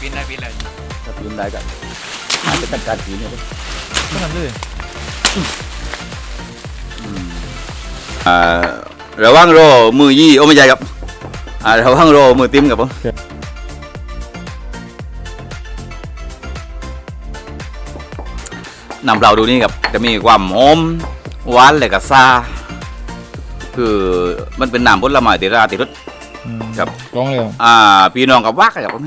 ปีนได้ปีนเลยถ้าปีนได้ก็อาจจะจัดการปีนเนี่ยดิก็ทำเลยอ่าระวังรอมือยี่โอ้ไม่ใช่ครับอ่าระวังรอมือติ้มครับผมน้ำเปล่าดูนี่ครับจะมีความหอมหวานและก็ซาคือมันเป็นน้ำผลไม้ติราติรส ครับกล้องเลยเหรออ่า พี่น้องกับวักครับผม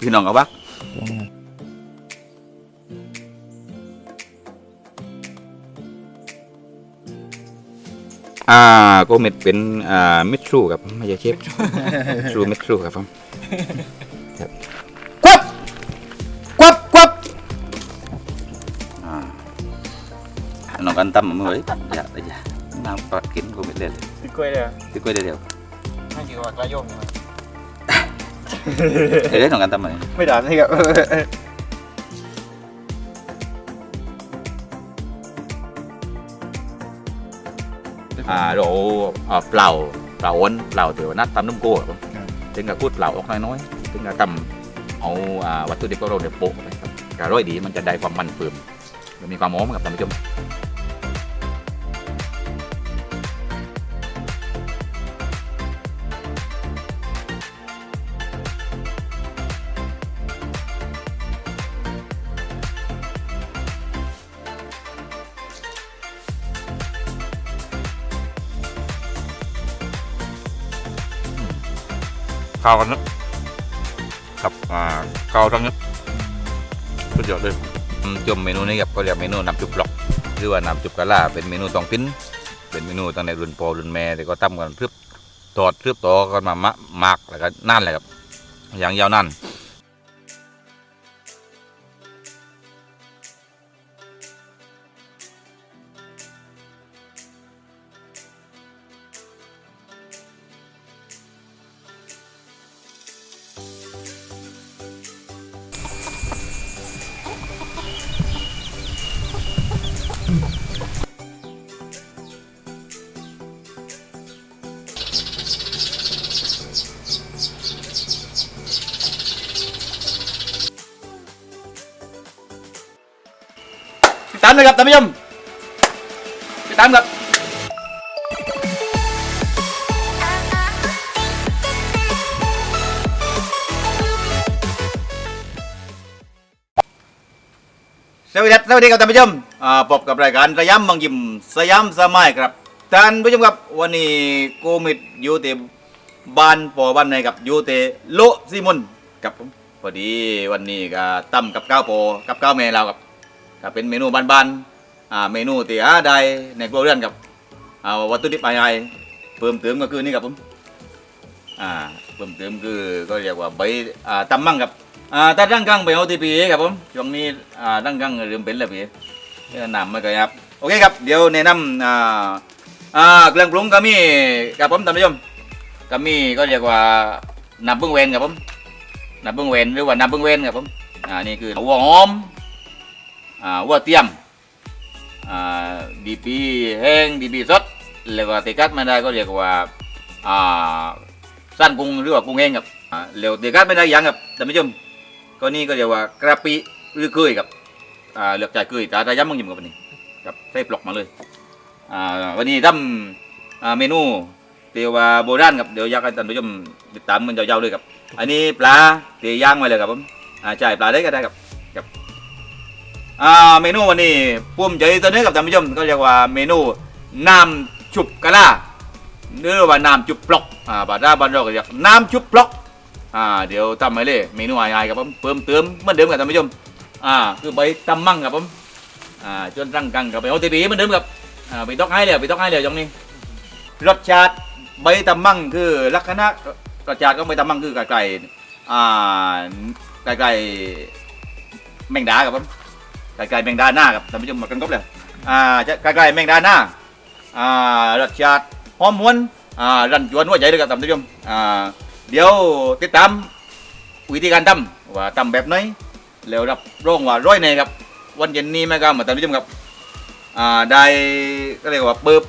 พี่น้องกับวักกล้องเลยอ่าก็เม็ดเป็นอ่าเม็ดทรูครับไม่ใช่เชฟทรูเม็ดทรูครับผมครับกวับกวับกวับอ่าน้องกันตั้มมาเมื่อยอย่าอย่าน้ำปลากินก็ไม่เล่นเลยติดกล้วยเลยที่กล้วยเดียว ให้กี่ว่ากระโยงเดี๋ยวน้องกันตั้มมาเลยไม่ด่านี่ครับอ่าเราอ่าเปล่าเปล่าอ้นเปล่าเดี๋ยวนัดตำน้ำโก้ครับผมถึงกับพูดเปล่าออกน้อยๆถึงกับตำเอาอ่าวัตถุดิบของเราเนี่ยโปะไปครับกะร้อยดีมันจะได้ความมันเพิ่มมันมีความหอมครับท่านผู้ชม ข้าวกันนะกับอ่าข้าวทั้งนี้สุดยอดเลยจมเมนูนี้ครับก็เรียกเมนูน้ำจุบหลอกหรือว่าน้ำจุบกะลาเป็นเมนูตองปิ้นเป็นเมนูตั้งแต่รุ่นพ่อรุ่นแม่แต่ก็ต้มกันเพื่อตอดเพื่อต่อกันมามะมากแล้วก็นั่นแหละครับอย่างยาวนาน สวัสดีครับสวัสดีครับท่านผู้ชมอ่าพบกับรายการสยามบางยิมสยามสมัยครับท่านผู้ชมครับวันนี้กูมิดอยู่ที่บ้านปอบ้านในกับอยู่ที่โลซิมอนกับผมพอดีวันนี้ก็ตั้มกับข้าวโปกับข้าวแม่เราครับก็เป็นเมนูบ้านๆอ่าเมนูที่หาได้ในครัวเรือนครับเอาวัตถุดิบอะไรเพิ่มเติมก็คือนี่ครับผมอ่าเพิ่มเติมคือก็เรียกว่าใบอ่าตำมั่งครับ อ่าถ้าดั้งกังไปเอาทีพีครับผมช่วงนี้อ่าดั้งกังเริ่มเป็นแล้วพี่แนะนำมากันครับโอเคครับเดี๋ยวแนะนำอ่าอ่าเครื่องปรุงก็มีครับผมท่านผู้ชมก็มีก็เรียกว่าน้ำบึ้งเวนครับผมน้ำบึ้งเวนหรือว่าน้ำบึ้งเวนครับผมอ่านี่คือหัวหอมอ่าวัวเทียมอ่าดีปีแห้งดีปีสดแล้วก็ตีกัดไม่ได้ก็เรียกว่าอ่าสั้นกุ้งหรือว่ากุ้งแห้งครับอ่าแล้วตีกัดไม่ได้ยังครับท่านผู้ชม ก็นี่ก็เรียกว่ากระปิหรือเกยครับอ่าเลือกจ่ายเกยแต่ได้ย้ำมึงยิ้มกับวันนี้ครับใส่ปลอกมาเลยอ่าวันนี้ทำอ่าเมนูเตียวว่าโบราณครับเดี๋ยวอยากให้ท่านผู้ชมติดตามมันยาวๆเลยครับ อันนี้ปลาตีย่างไว้เลยครับผมอ่าจ่ายปลาได้ก็ได้ครับอ่าเมนูวันนี้ปุ่มใจตัวนี้กับท่านผู้ชมก็เรียกว่าเมนูน้ำชุบกะลาหรือว่าน้ำชุบปลอกอ่าบาดาบันเราก็เรียกน้ำชุบปลอก อ่าเดี๋ยวทำไปเลยเมนูง่ายๆครับผมเพิ่มเติมเหมือนเดิมกับท่านผู้ชมอ่าคือใบตำมั่งครับผมอ่าจนรังกังกับไปโอทีพีเหมือนเดิมครับอ่าไปต้องให้เลยไปต้องให้เลยตรงนี้รสชาติใบตำมั่งคือลักษณะรสชาติของใบตำมั่งคือไก่ๆอ่าไก่ๆแมงดาครับผมไก่ไก่แมงดาหน้าครับท่านผู้ชมมากันครบเลยอ่าจะไก่ไก่แมงดาหน้าอ่ารสชาติหอมหวนอ่ารันจวนหัวใจเลยครับท่านผู้ชมอ่า เดี๋ยวติดตามวิธีการทำว่าทำแบบไหนแล้วรับรองว่าร้อยแน่ครับ วันเย็นนี้แม่ครับมาท่านผู้ชมครับอ่าได้ก็เรียกว่าเบิบ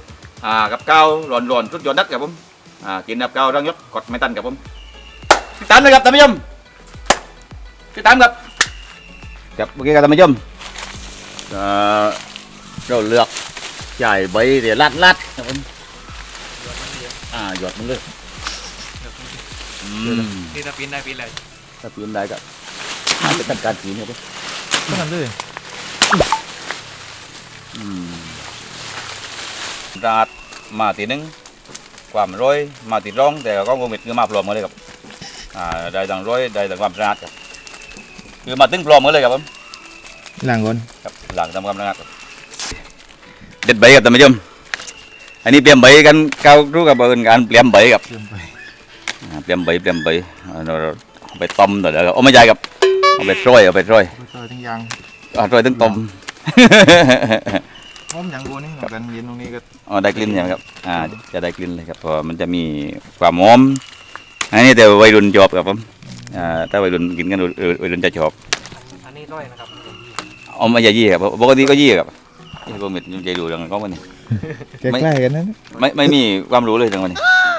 อ่ากับข้าวร้อนๆสุดยอดนัดครับผมอ่ากินกับข้าวรังยศกดไม่ตันครับผมติดตามเลยครับท่านผู้ชมติดตามครับครับโอเคครับท่านผู้ชมอ่อเราเลือกใหญ่ใบเดี๋ยวลัดลัดครับผมอ่าหยอดมันเลย อืมนี่ถ้าปีนได้ปีนเลยถ้าปีนได้ก็อาจจะทำการปีนครับผมก็ทำด้วยอืมราดมาทีหนึงความร้อยมาทีร้อง แต่ก็โกมิดคือมาปลอมมาเลยครับอ่าได้ทั้งร้อยได้ทั้งความสะอาดครับคือมาตึงปลอมมาเลยครับผมหลังก่อนครับหลังทำความสะอาดครับเด็ดใบครับท่านผู้ชมอันนี้เปลี่ยนใบกันเก้ารู้กับเอินการเปลี่ยนใบครับ เติมไปอ่า เปลี่ยนใบเปลี่ยนใบเอาเราเอาไปต้มต่อแล้วเอาไม่ใช่ครับเอาไปช่อยเอาไปช่อยไปต่อทั้งยางเอาช่อยถึงต้มหอมอย่างกูนี่เหมือนกันเย็นตรงนี้ก็อ๋อได้กลิ่นใช่ไหมครับอ่าจะได้กลิ่นเลยครับเพราะมันจะมีความหอมอันนี้แต่วัยรุ่นชอบครับผมอ่าถ้าวัยรุ่นกินกันวัยวัยรุ่นจะชอบอันนี้ร้อยนะครับเอามาอย่ายี่ครับปกติก็ยี่ครับยี่ผมไม่ใจดูเรื่องของมันนี่ใกล้ๆกันนั่นไม่ไม่มีความรู้เลยเรื่องมันนี่อ่าซอยจุซอยจุใกล้ด้วยเดี๋ยวซ้อนซ้อนครับผมซ้อนซ้อนกันแล้วก็ซอยเลยอืมไม่ติดทดลองไปใส่น้ำโก๊กเลยหรือมั้งครับผมอ่าเดี๋ยวเพื่อได้รสจัดไหมกันมั้งน่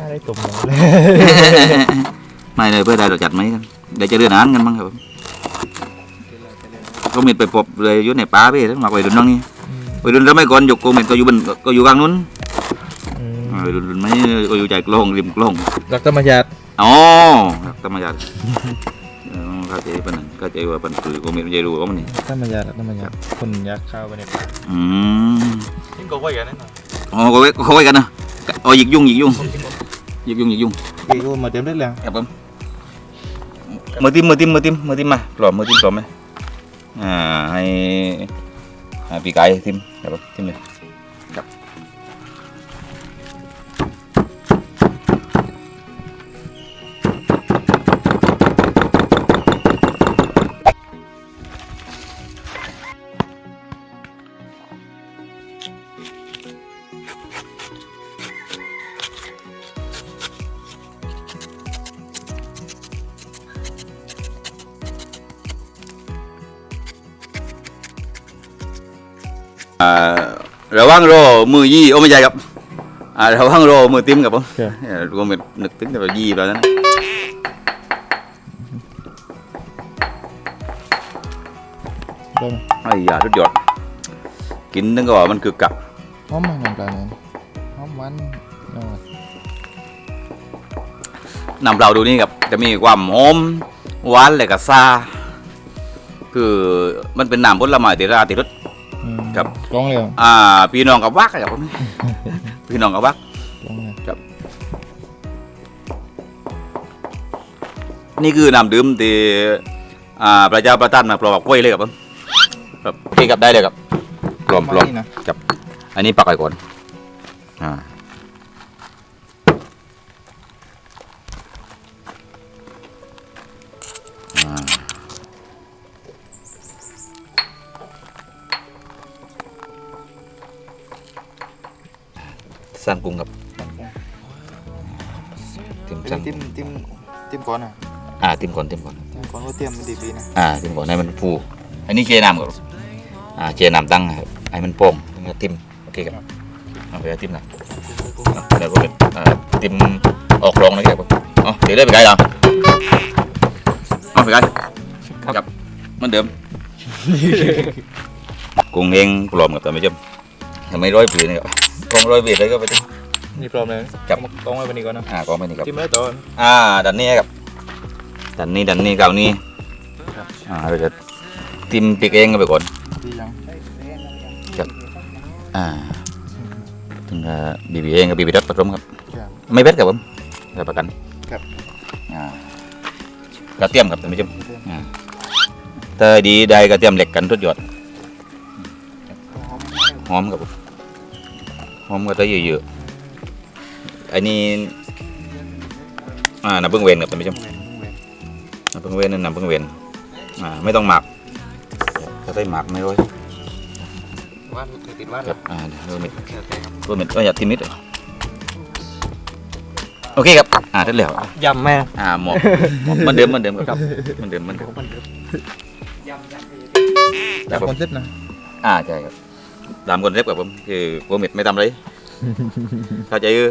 าได้ตุ่มเลยไม่เลยเพื่อได้รสจัดไหมกันเดี๋ยวจะเรือนอาหารกันมั้งครับผมก็มีไปพบเลยอยู่ในป่าพี่ทั้งหมาก วัยรุ่นน้องนี่วัยรุ่นสมัยก่อนอยู่โกเมนก็อยู่บนก็อยู่กลางนู้นอ่าวัยรุ่นไม่ก็อยู่ใจกลองริมกลองรักธรรมชาติอ๋อธรรมชาติเออเข้าใจปะนั่นเข้าใจว่าเป็นคือโกเมนใจรู้ว่ามันนี่ธรรมชาติธรรมชาติคนอยากเข้าไปในป่าอืมยิ่งก็ว่าอย่างนั้นอ๋อก็ไว้ก็ไว้กันนะอ๋อหยิกยุ่งหยิกยุ่งหยิกยุ่งหยิกยุ่งพี่ก็มาเต็มได้แล้วครับผมมือติ้มมือติ้มมือติ้มมือติ้มมาปลอมมือติ้มปลอมไหมอ่าให้ อ่าปีกไก่ทิมเดี๋ยวทิมเลย ระวังโรอมือยี่โอ้ไม่ใช่ครับอ่าระวังโรอมือติ้มครับผมครับ เออรวมเป็นนึกถึงแต่ว่ายี่แล้วนั้นได้ไหมไอ้ยาทุดยอด กินนึงก็ว่ามันคือกับหอมมากน้ำปลาเนี่ยหอมหวานเออน้ำเปล่าดูนี่ครับจะมีความหอมหวานและก็ซาคือมันเป็นน้ำผลไม้ที่ราติรสอืม ครับกล้องเลยอ่าพี่น้องกับวักครับผมพี่น้องกับวักกล้องเลยนี่คือน้ำดื่มที่อ่าพระเจ้าประทานมาปลอมกล้วยเลยครับผมครับพี่กับได้เลยครับปลอมปลอมนี่นะอันนี้ปักไว้ก่อนอ่า สั่งกุ้งครับติมเป็นสั่งติ้มติ้มติ้มก่อนอะอ่าติมก่อนติมก่อนติ้มก่อนก็เตรียมมันดีๆนะอ่าติมก่อนให้มันฟูอันนี้เจน้ำก่อนอ่าเจน้ำตั้งครับให้มันโป่งแล้วก็ติมโอเคครับเอาไปเอาติมนะเดี๋ยวก็เป็นอ่าติมออกโรงนะครับผมอ๋อเดี๋ยวได้ไปไกลแล้วเอาไปไกลครับเหมือนเดิม กุ้งเองปลอมกับตัวไม่จำทำไมร้อยปีนี่ครับ กองร้อยปีเลยก็ไปดิ นี่พร้อมเลยครับกล้องไว้วันนี้ก่อนนะอ่ากองไปนี่ครับ จิ้มได้ต่ออ่า ดันนี้ครับ ดันนี้ดันนี้เก่านี้ครับอ่าเราจะติมปิกเองกันไปก่อน ดียังอ่าถึงจะบีบีเองกับบีบีดัดผสมครับ ครับ ไม่เบ็ดครับผมรับประกันครับ อ่ากระเทียมครับท่านผู้ชมอ่าถ้าดีได้กระเทียมเหล็กกันทุดยอดหอมครับผม หอมก็จะเยอะๆอันนี้อ่าน้ำผึ้งเวนครับท่านผู้ชมน้ำผึ้งเวนนั่นน้ำผึ้งเวนอ่าไม่ต้องหมักถ้าได้หมักไม่ร้อยว่านติดว่านครับอ่าเดี๋ยวเม็ดโอเคครับตัวเม็ดก็อย่าทิมนิดโอเคครับ อ่าเสร็จแล้วยำแม่อ่าหมอกหมอกเหมันเดิมเหมันเดิมครับเหมันเดิมเหมันเดิมยำยำครับผมคอนเซ็ปต์นะ อ่าใช่ครับ ตามคอนเซ็ปต์ครับผมคือโปรเมทไม่ทำอะไรเข้าใจเออ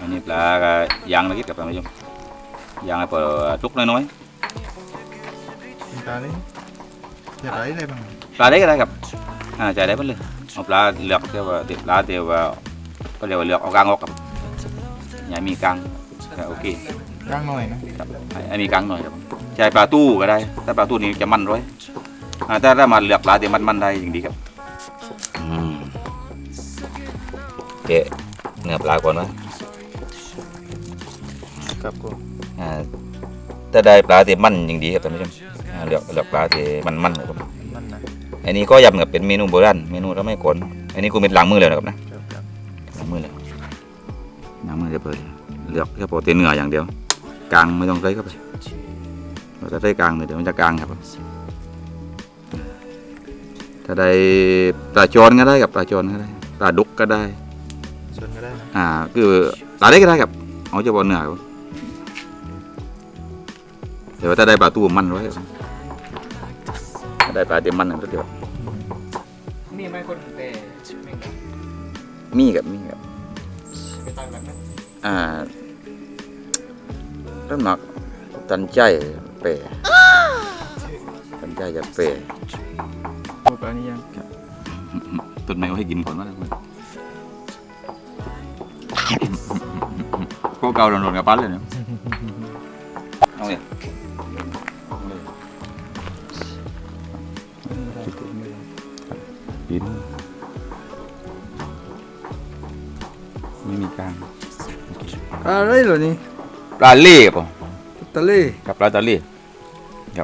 อันนี้ปลากยางนะคิดกับท่านผู้ชมยางให้พอทุกน้อยเป็นปลาเลยอยากอะไรอะไรบ้างๆปลาได้ก็ได้ครับอ่าใจได้หมดเลยเอาปลาเลือกเที่ยวว่าติดปลาเที่ยวว่าก็เรียกว่าเลือกเอากลางออกครับอย่ามีกลางก็โอเคกลางหน่อยนะครับให้ให้มีกลางหน่อยครับใช้ปลาตู้ก็ได้ถ้าปลาตู้นี้จะมันร้อยอ่า ถ้าถ้ามาเลือกปลาที่มันมันๆได้อย่างดีครับเจ๊เนื้อปลาก่อนวะครับกูอ่าถ้าได้ปลาที่มันอย่างดีครับท่านผู้ชมอ่าเลือกเลือกปลาที่มันมันๆครับมันนะอันนี้ก็ยำกับเป็นเมนูโบราณเมนูเราไม่ก่อนอันนี้กูเป็นล้างมือเลยนะครับนะครับครับล้างมือเลยล้างมือเรียบร้อยเลือกแค่พอเตเนื้ออย่างเดียวกลางไม่ต้องใส่เข้าไปเราจะใส่กลางเลยเดี๋ยวมันจะกลางครับผม ถ้าได้ปลาจอนก็ได้กับปลาจอนก็ได้ปลาดุกก็ได้ชวนก็ได้นะอ่าคือปลาเล็กก็ได้ครับเอาเฉพาะเนื้อครับเดี๋ยวถ้าได้ปลาตู้มันไว้ครับถ้าได้ปลาเต็มมันนั่นก็เดี๋ยวนี่ไม่คนแต่แม่งมีกับมีกับไปตายแบบนั้นอ่าเริ่มหนักตันใจเปะตันใจจะเปะ โอ้ปลานี่ยังต้นไม้เอาให้กินก่อนว่าแล้วพวกเก่าโดนๆกับปั้นเลยเนาะเอาเนี่ยกินไม่มีกลางอะไรเหรอนี่ปลาเล่ครับผมทะเลกับปลาตะเล่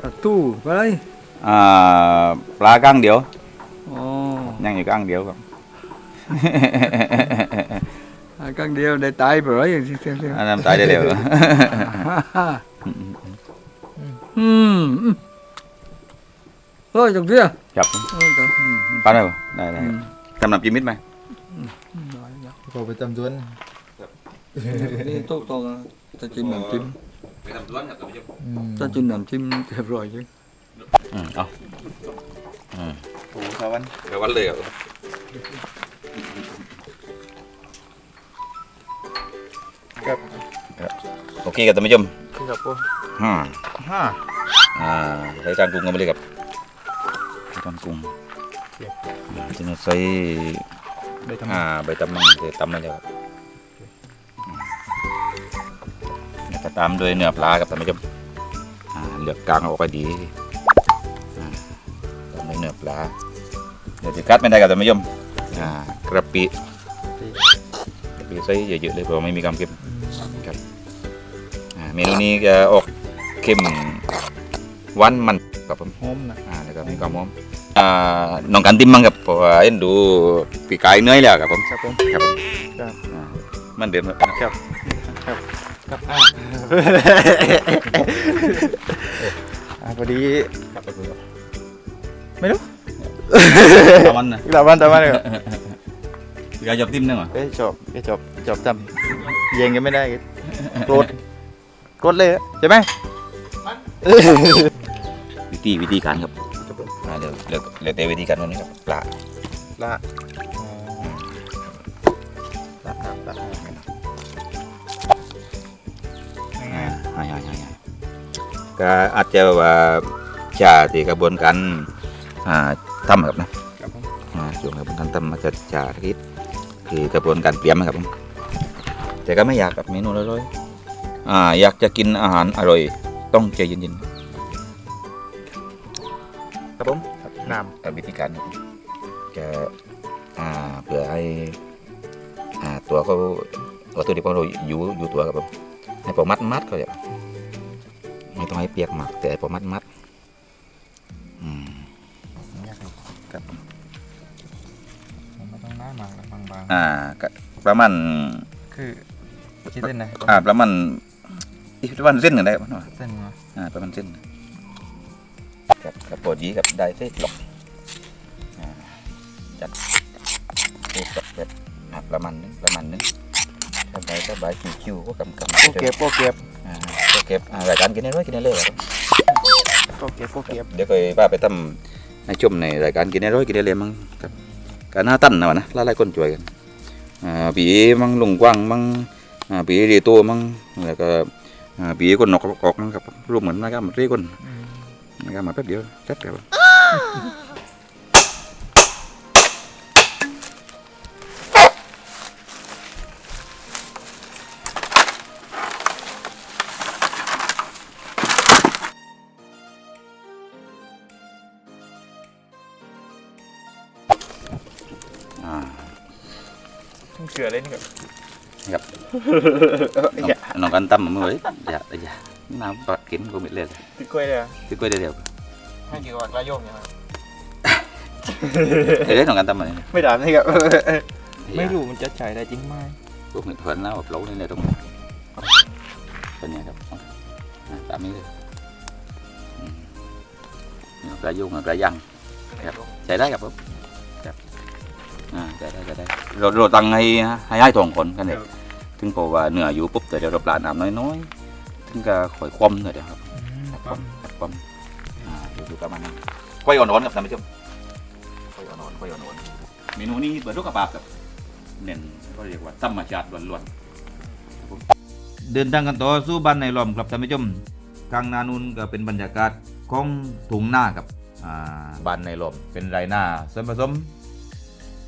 ปลาตู้อะไร อ่าปลากลางเดียวอ๋อยังอยู่กลางเดียวครับอ่าครั้งเดียวได้ตายไปเลยอย่างที่เสียงอันนั้นตายได้เร็ว อืมอืมเฮ้ยจังเดียวครับเออจังอืมปลาได้ปะได้ได้อืมกำลังกินมิดไหมพอไปจำจวนนี่โต๊ะโต๊ะจะจิ้มน้ำจิ้มไปทำสวนครับท่านผู้ชมอืมจะจิ้มน้ำจิ้มเรียบร้อยจังอืมเอาโอ้สาวันเดี๋ยววันเลยครับครับโอเคครับท่านผู้ชมครับกูห้าห้าอ่าใส่จานกุ้งกันไปเลยครับใส่จานกุ้งจะใส่ได้ทำอ่าใบตำมังใส่ตำมาแล้วครับอืมแล้วก็ตามด้วยเนื้อปลาครับท่านผู้ชมอ่าเลือกกลางเอาออกไปดี ปลาเดี๋ยวจะกัดไม่ได้ครับท่านผู้ชมอ่ากระปิกระปิใส่เยอะๆเลยเพราะว่าไม่มีกำเค็มครับอ่าเมนูนี้จะออกเค็มหวานมันครับผมหอมนะอ่าแล้วก็มีความหอมอ่าน้องกันติมมั้งครับเพราะว่าเอ็นดูปีกายเหนื่อยแล้วครับผมครับผมครับผมครับอ่ามันเดิมครับครับครับครับอ่าอ่าพอดีครับก็คือ ไม่รู้ประมันนะตาวันตาวันเลยครับปีกายจบติมนึงเหรอเอ้ยจบเอ้ยจบจบจำเย็นกันไม่ได้โกรธโกรธเลยอะใช่ไหมวิธีวิธีการครับอ่าเดี๋ยวเดี๋ยวเดี๋ยวแต่วิธีการวันนี้ครับปลาละอ๋อละละละอ่าให้ให้ให้ให้ก็อาจจะว่าชาที่กระบวนการ อ่าทำครับนะครับผมอ่าช่วงกระบวนการทำมันจะชาทิศคือกระบวนการเตรียมนะครับผมแต่ก็ไม่อยากกับเมนูอร่อยๆอ่าอยากจะกินอาหารอร่อย ต้องใจเย็นๆครับผมครับน้เอ่อวิธีการครับจะอ่าเพื่อให้อ่าตัวเขาวัตถุดิบของเราอยู่อยู่ตัวครับผมให้พอมัดมัดก็จะไม่ต้องให้เปียกมากแต่ให้พอมัดมัดอืมำเนี่ย ครับครับมันไม่ต้องหน้ามากหรอกบางอ่าก็ประมาณๆคือคิดเส้นนะอ่าประมาณอีกประมาณเส้นหนึ่งได้ครับเนาะเส้นมาอ่าประมาณเส้นหนึ่งกับกับปอดีกับได้เส้นหลอกอ่าจัดเส้นหลอกแบบอ่าประมาณนึงประมาณนึงสบายสบายชิวๆก็กำกำโอเก็บโอเก็บอ่าก็เก็บอ่ารายการกินได้ร้อยกินได้เลยครับโอเก็บโอเก็บเดี๋ยวเคยป้าไปทำ ให้ชมในรายการกินได้ร้อยกินได้เลยมั้งครับการหน้าตั้นนะวะนะหลายๆคนจ่วยกันอ่าปีมังลุงกว้างมังอ่าปีดีตัวมังแล้วก็อ่าปีคนนอกกอกนะครับรวมเหมือนนะครับหมดเรียกคนนะครับมาแป๊บเดียวแท๊บครับ เชื่อเลยนี่ครับน้องกันตั้มมาเมื่อไหร่อย่าอย่าน้ำปลากินกูไม่เล่นติดกล้วยเลยที่กล้วยเดียวให้กี่วันกระโยมยังไงเอ้ยน้องกันตั้มมาเลยไม่ด่านี่ครับ ไม่รู้มันจะใช้ได้จริงไหม พวกเงินเพิ่นแล้วแบบรู้นี่เลยตรงนี้เป็นไงครับอ่าตามนี้เลยอืมนี่กระยุ่งกับกระยัง ครับ ใช้ได้ครับผมครับ อ่าใช้ได้ใช้ได้เราเราตั้งให้ให้ให้ทองคนกันเองถึงบอกว่าเหนืออยู่ปุ๊บแต่เดี๋ยวเราปลาน้ำน้อยๆถึงก็ค่อยคว่ำหน่อยเดียวครับคว่ำคว่ำอ่าอยู่ๆประมาณนั้นกล้วยอ่อนๆครับท่านผู้ชมกล้วยอ่อนๆกล้วยอ่อนๆเมนูนี้เปิดรูปกระบาบครับเน้นก็เรียกว่าธรรมชาติล้วนๆเดินทางกันต่อสู้บ้านในหล้อมครับท่านผู้ชมกลางนานุนก็เป็นบรรยากาศของถุงหน้าครับอ่าบ้านในหล้อมเป็นไรหน้าส่วนผสม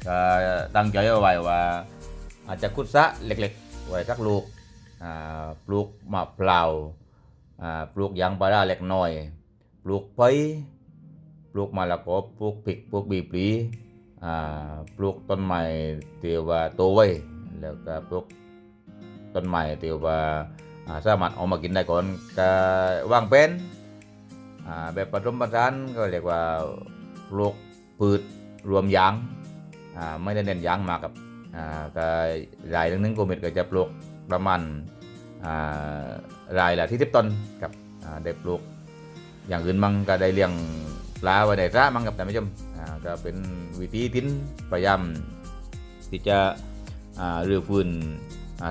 ก็ตั้งใจเอาไว้ว่า อาจจะขุดสะเล็กๆ ไว้สักลูกปลูกมะพร้าวปลูกยางพาราเล็กน้อย ปลูกไผ่ปลูกมะละกอปลูกพริกปลูกบีปลีปลูกต้นไม้ที่ว่าโตไว้แล้วก็ปลูกต้นไม้ที่ว่าอ่าสามารถเอามากินได้ก่อนก็วางเป็นแบบผสมผสานก็เรียกว่าปลูกพืชรวมยาง ไม่ได้เน้นยางมากับอ่าก็รายหนึงๆกูมิดก็จะปลูกประมาณรายละที่สิบต้นครับได้ปลูก อย่างอื่นมั่งก็ได้เลี้ยงปลาไว้ในสระมั่งครับท่านผู้ชมก็เป็นวิธีทิ้นพยายามที่จะอ่ารื้อฟื้น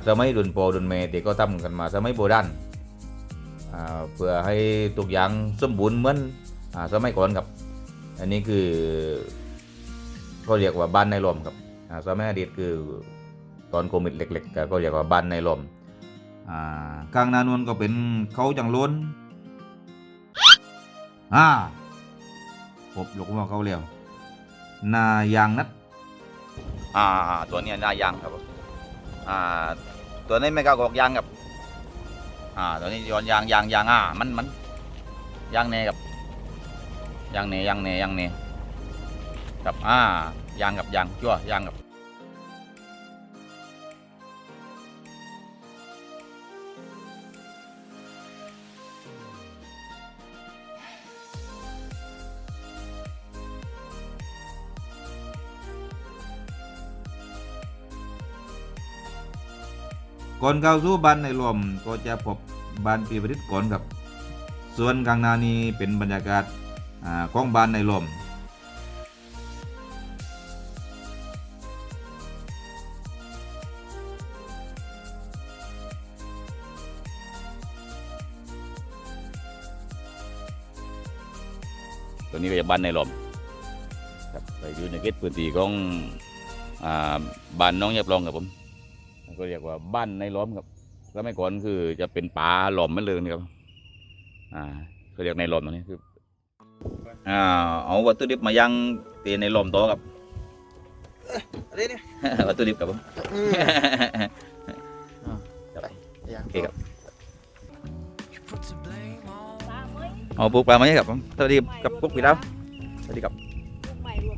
สมัยรุ่นพ่อรุ่นแม่ที่ก็ทำกันมาสมัยโบราณเพื่อให้ทุกอย่างสมบูรณ์เหมือนอสมัยก่อนครับ อันนี้คือ ก็เรียกว่าบ้านในลมครับสมัยอดีตคือตอนโควิดเล็กๆก็เรียกว่าบ้านในลมอ่ากลางนานวลก็เป็นเขาจังล้นอ่าพบลูกว่าเขาเรียกนายางนัดอ่าตัวนี้นายางครับอ่าตัวนี้ไม่กล้ากอกยางครับอ่าตัวนี้ย้อนยางยางยางอ่ามันมันยางเนกับยางเนยางเนยางเนย กับอ่ายางกับยางชั่วยางกับก่อนเข้าสู่บ้านในลมก็จะพบบานปีประดิษฐ์ก่อนครับ ส่วนกลางนานี้เป็นบรรยากาศอ่าของบานในลม นี้ก็จะบ้านในหลอมครับไปอยู่ในเขตพื้นที่ของอ่าบ้านน้องยับรองครับผมก็เรียกว่าบ้านในหล้อมครับสมัยก่อนคือจะเป็นป่าหล้อมมันเลยนะครับอ่าเขาเรียกในหล้อมตรงนี้คืออ่าเอาวัตถุดิบมายังตีในหล้อมโตอครับอะไรเนี่ยวัตถุดิบครับผมยังโอเคครับ เอาปลูกปลาไหมครับผมสวัสดีกับปุ๊กพี่ดาวสวัสดีครับลูกใหม่รวม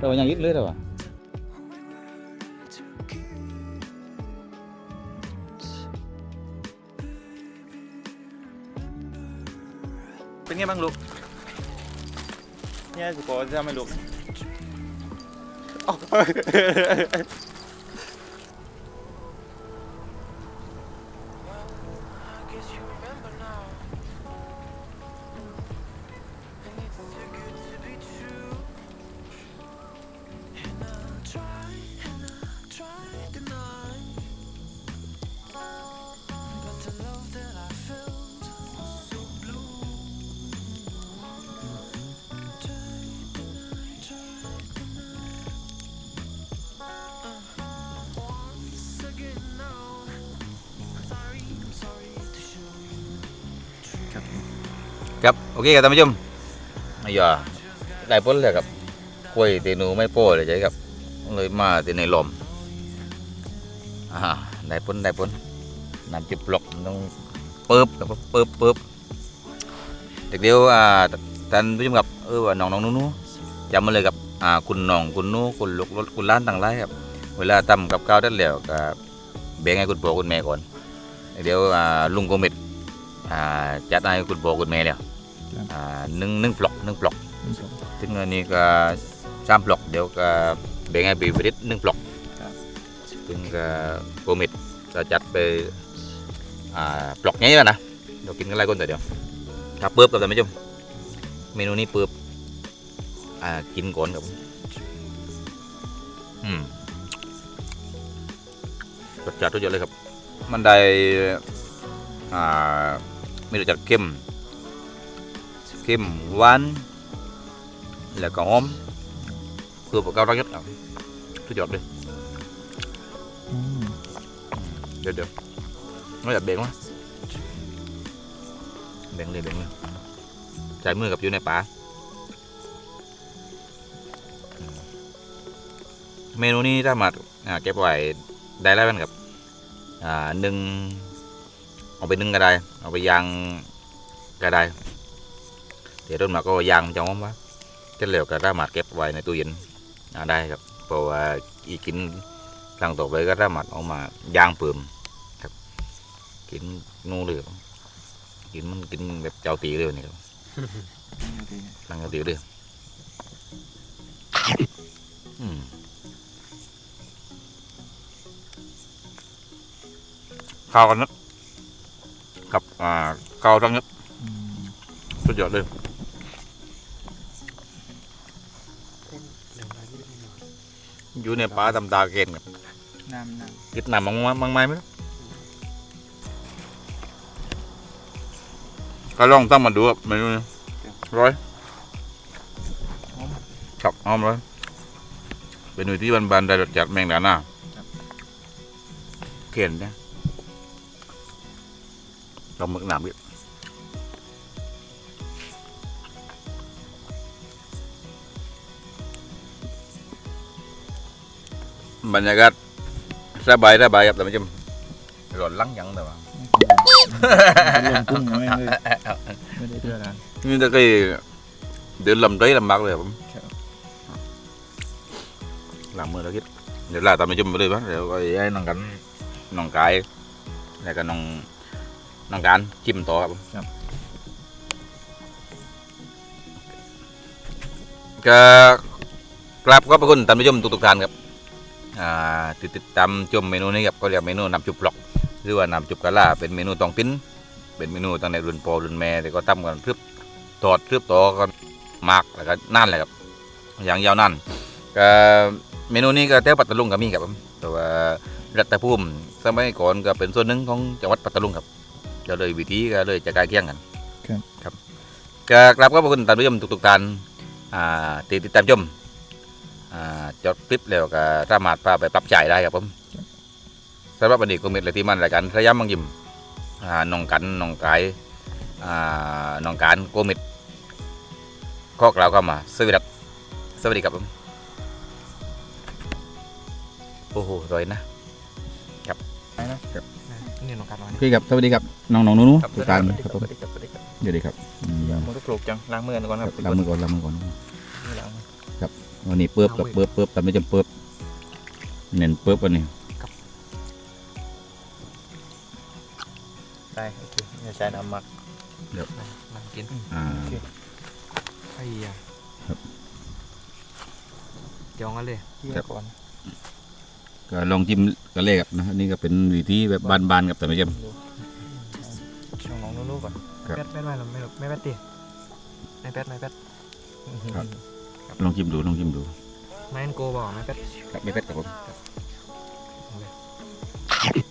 ทราบมาอ๋อกับกับแล้วก็ ครับโอเคครับท่านผู้ชมไอ้ยาได้ผลเลยครับกล้วยเตนูไม่โป้เลยใช่ครับ เลยมาเตในลมอ่าได้ผลได้ผลน้ำจิบหลอกมันต้องเปิบแล้วก็เปิบเปิบเด็กเดียวอ่าท่านผู้ชมครับเออว่าน้องน้องนู้นู้จำมาเลยครับอ่าคุณน้องคุณนู้คุณลูกรถคุณล้านต่างไรครับ เวลาทำกับข้าวได้แล้วก็แบ่งให้คุณพ่อคุณแม่ก่อนเดี๋ยวอ่าลุงโกเม็ดอ่าจัดให้คุณพ่อคุณแม่แล้ว อ่าหนึ่งหนึ่งปลอกหนึ่งปลอกถึงอันนี้ก็สามปลอกเดี๋ยวก็แบ่งให้บีบริษหนึ่งปลอกถึงก็โกมิดจะจัดไปอ่าปลอกนี้แล้วนะเดี๋ยวกินกันไล่คนแต่เดียวถ้าเปิบกับท่านผู้ชมเมนูนี้เปิบอ่ากินก่อนครับอืมรสจัดทุกอย่างเลยครับ มันได้อ่ามีรสจัดเข้มเค็มหวานแล้วก็หอมคือพวกเรารัก nhất อะสุดยอดเลยเดี๋ยวเดี๋ยวไม่แบบเบ่งวะเบ่งเลยเบ่งเลยใช้มือกับอยู่ในป่าเมนูนี้ถ้ามาเก็บไว้ได้แล้วกันครับอ่าหนึ่งเอาไปนึ่งก็ได้ เอาไปย่างก็ได้ เดี๋ยวต้นมาก็ยางมันจะหอมวะเสร็จแล้วก็สามารถเก็บไว้ในตู้เย็นอ่าได้ครับเพราะว่าอีกินครั้งต่อไปก็สามารถเอามาย่างเพิ่มครับกินนูเลยครับกินมันกินแบบเจ้าตีเลยนี่ครับตั้งเจ้าตีเลยอืมข้าวกันนะครับอ่าข้าวทั้งนัดสุดยอดเลย อยู่ในป่าตำตาเกณฑ์ครับน้ำน้กินน้ำมังมังไหมไหมก็ลองตั้งมาดูครับเมนูนี้ร้อยครับหอมร้อยเป็นหน่วยที่บานๆได้รสจัดแมงดาหน้าเข็นเนี่ยลองมึกหนามอีก บรรยากาศสบายสบายครับท่านผู้ชมร้อนลังยังแต่ว่าำลงกุ้งไม่เลยไม่ได้เพื่อนะนี่ตะกี้เดินลำไรลำบากเลยครับผมครับหลังมือแล้วคิดเดี๋ยวลาตามไปชมไปเลยปะเดี๋ยวก็ให้น้องกันน้องกายแล้วก็น้องน้องการจิ้มต่อครับผมก็กราบขอบพระคุณท่านผู้ชมทุกๆท่านครับอ่า ติดติดตามชมเมนูนี้ครับก็เรียกเมนูน้ำจุบปลอกหรือว่าน้ำจุบกะลาเป็นเมนูตองปิ้นเป็นเมนูตั้งแต่รุ่นพ่อรุ่นแม่แต่ก็ทำกันเพื่อทอดเคลือบต่อก็มากแล้วก็นั่นแหละครับอย่างยาวนานก็เมนูนี้ก็แถวปัตตลุงก็มีครับผมแต่ว่ารัตภูมิสมัยก่อนก็เป็นส่วนหนึ่งของจังหวัดปัตตาลุงครับก็เลยวิธีก็เลยจะกล้เคียงกันครับก็กราบขอบคุณท่านผู้ชมทุกๆท่านติดตามชม จดคลิปแล้วก็สามารถพาไปปรับใจได้ครับผมสำหรับวันนี้ก็มีอะไรที่มันรายการสยามบางยิมอ่าน้องกันน้องไก่อ่าน้องการโกมิดข้อกล่าวก็มาสวัสดีครับสวัสดีครับผมโอ้โหรอยนะนี่น้องการมาพี่ครับสวัสดีครับน้องน้องนุ่นครับทุกท่านสวัสดีครับผมสวัสดีครับสวัสดีครับเดี๋ยวดีครับอืมมันก็ปลูกจังล้างมือกันก่อนครับล้างมือก่อนล้างมือก่อนล้างมือ วันนี้เปิบกับเปิบเปิบแต่ไม่จำเปิบเน้นเปิบวันนี้ได้โอเคอย่าใช้น้ำหมักมากินอ่าไอ้ยาครับจองกันเลยเยี่ยก่อนก็ลองจิ้มกันเลยครับนะนี่ก็เป็นวิธีแบบบานๆกับแต่ไม่จดูช่องน้องนุ่นๆก่อนครับแป๊ดแป๊ดไม่หรอกไม่หรอกไม่แป๊ดดิไม่แป๊ดไม่แป๊ดำลองจิ้มดูลองจิ้มดูไม่เอ็นโกบอกไม่แป๊ดครับไม่เป็ดครับผมตั้ง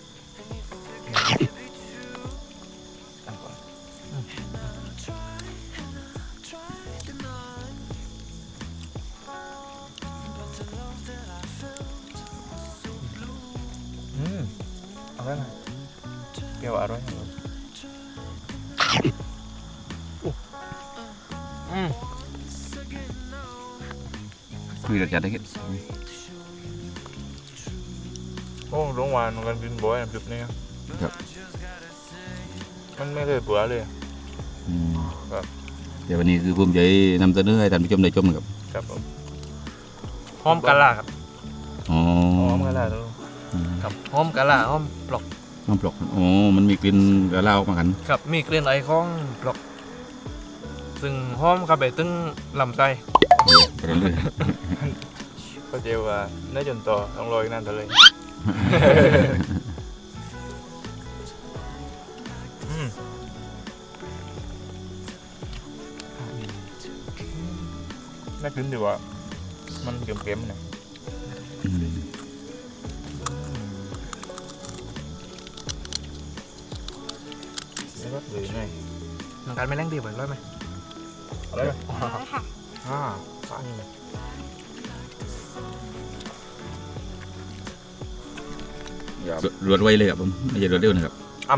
กินบ่อยน้ำจุบเนี่ยมันไม่เคยเบื่อเลยอืมครับ เดี๋ยววันนี้คือภูมิใจนำเสนอให้ท่านผู้ชมได้ชมนะครับ ครับผมหอมกะลาครับอ๋อหอมกันแล้วลูกอืมครับหอมกะลาหอมปลอกน้ำปลอกอ๋อมันมีกลิ่นกระเหล่าออกมากัน ครับมีกลิ่นไอของปลอก ซึ่งหอมกับไปตึงลำไส้กระ เลยก็เจอว่าเนื้อจนต่อต้องรออีกนานเท่าเลยอืมน่ากินดีว่า มันเค็มๆนะอืมแล้วก็เลยง่ายน้องการไม่แรงดีบ่อยร้อยไหมอะไรไหมค่ะ อ่าฟังเลยรวดไวเลยครับผมไม่ใช่รวดเร็วนะครับอ้า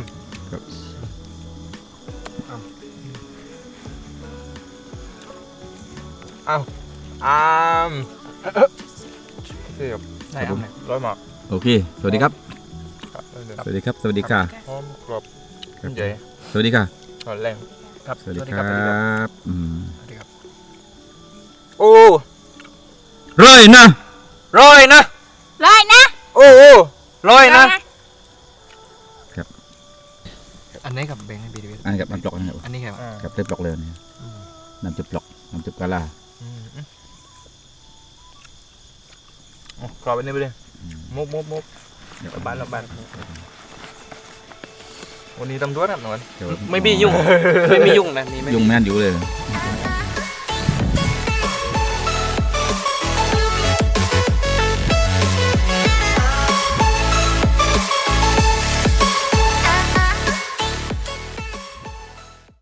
มเสียบได้เอาไหนร้อยหมากโอเค สวัสดีครับ ครับได้เลยสวัสดีครับ สวัสดีค่ะหอมกรอบขึ้นใจสวัสดีค่ะหอนแรง ครับ สวัสดีสวัสดีคครัรับสวัสดีครับบอืมสวัสดีครับ โอ้ร้อยนะร้อยนะร้อยนะโอ้โอ้ร้อยนะร้อยอันนี้กับแบงค์ให้บีดีบีอันนี้กับน้ำปลอกนะครับอันนี้ครับอ่ากับเต็มปลอกเลยเนี่ยน้ำจุบปลอกน้ำจุบกะลาอืมอืมเอากรอบไปนี่ไปเลยมุกมุกมุกเดี๋ยวกลับบ้านกลับบ้านวันนี้ตำรวจครับหนอนเดี๋ยวไม่มียุ่ง ไม่มียุ่งนะนี่ไม่มียุ่งแม่นอยู่เลยอ